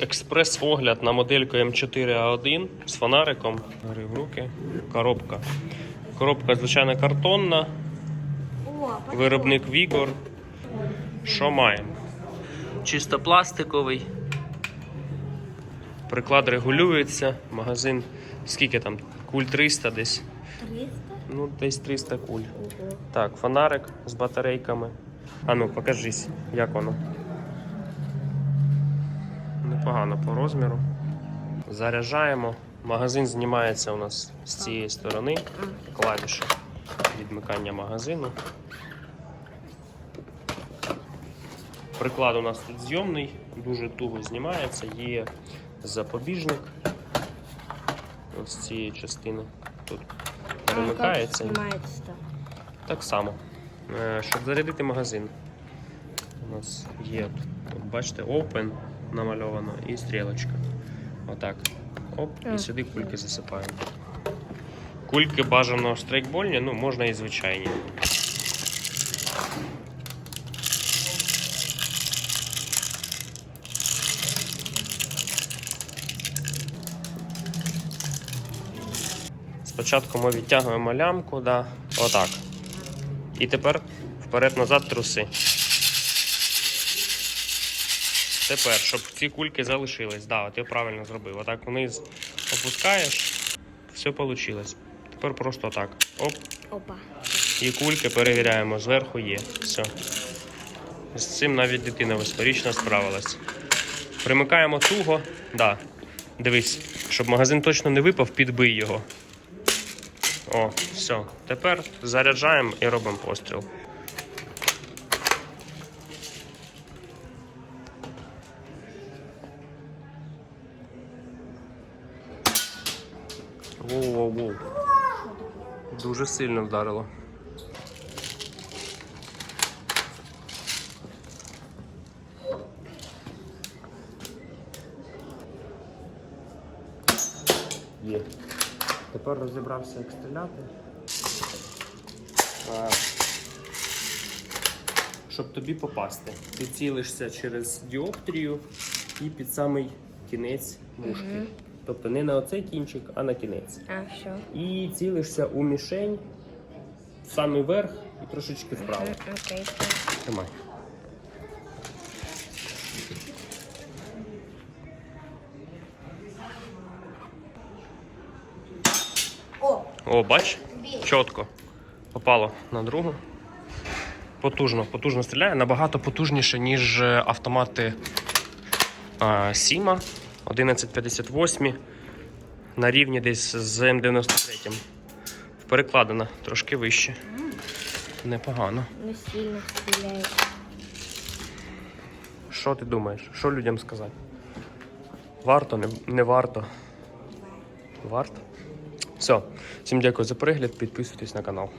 експрес-огляд на модельку М4А1 з фонариком. Бери в руки. Коробка. Коробка, звичайно, картонна. Виробник Вігор. Що маємо? Чисто пластиковий. Приклад регулюється. Магазин. Скільки там? Куль 300 десь. 300? Ну, десь 300 куль. Ого. Так, фонарик з батарейками. А ну, покажись, як воно. Непогано по розміру. Заряджаємо. Магазин знімається у нас з цієї сторони. Клавіша відмикання магазину. Приклад у нас тут зйомний, дуже туго знімається, є запобіжник. З цієї частини. Тут перемикається. Так. Само. Е, Щоб зарядити магазин. У нас є, тут, бачите, Open намальовано і стрілочка. Отак. Оп, і сюди кульки засипаємо. Кульки бажано страйкбольні, ну можна і звичайні. Спочатку ми відтягуємо лямку, да, отак. І тепер вперед-назад труси. Тепер, щоб ці кульки залишились. Да, я правильно зробив. Отак вниз опускаєш, все вийшло. Тепер просто так. Оп, Опа. і кульки перевіряємо, зверху є. Все. З цим навіть дитина восьмирічна справилась. Примикаємо туго. Да. Дивись, щоб магазин точно не випав, підбий його. О, все. Тепер заряджаємо і робимо постріл. Воу-воу-воу. Дуже сильно вдарило. Є. Тепер розібрався, як стріляти. А, Щоб тобі попасти. Ти цілишся через діоптрію і під самий кінець мушки. Тобто не на оцей кінчик, а на кінець. А, все. І цілишся у мішень, в самий верх і трошечки вправо. Окей. Тримай. О, О, бач? Чітко. Попало на другу. Потужно, потужно стріляє. Набагато потужніше, ніж е, автомати а, Сіма 1158 на рівні десь з М93. Перекладена трошки вище. Непогано. не сильно стріляє. Що ти думаєш? Що людям сказати? Варто, не, не варто. Варто? Все. Всім дякую за перегляд. Підписуйтесь на канал.